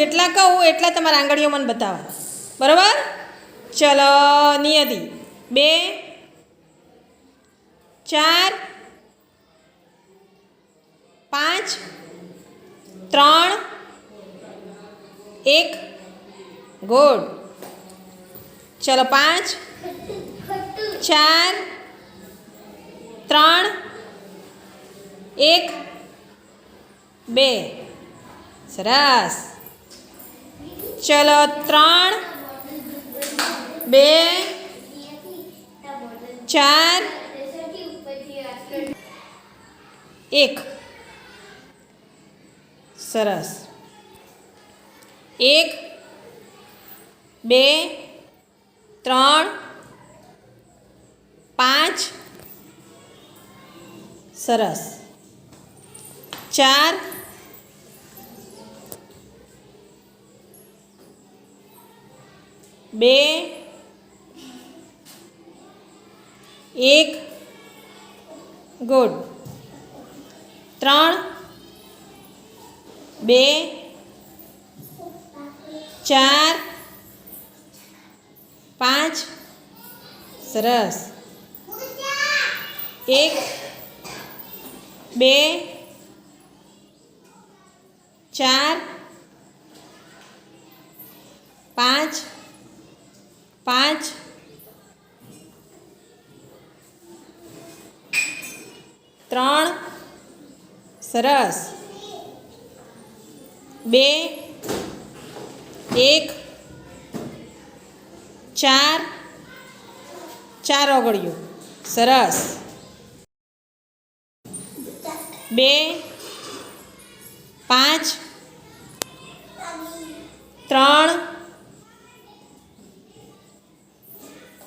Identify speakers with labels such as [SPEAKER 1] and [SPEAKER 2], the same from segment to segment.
[SPEAKER 1] જેટલા કહું એટલા તમારા આંગળીઓ મને બતાવવા બરાબર ચલો નિયતિ બે ચાર પાંચ ત્રણ એક ગુડ ચલો પાંચ ચાર ત્રણ એક બે સરસ ચલો ત્રણ બે ચાર એક સરસ એક બે ત્રણ પાંચ સરસ ચાર बे एक गुड तर चार पांच सरस एक बे चार पांच 5 3 સરસ 2 1 4 4 આગળ્યો સરસ 2 5 3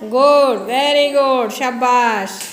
[SPEAKER 1] good very good shabash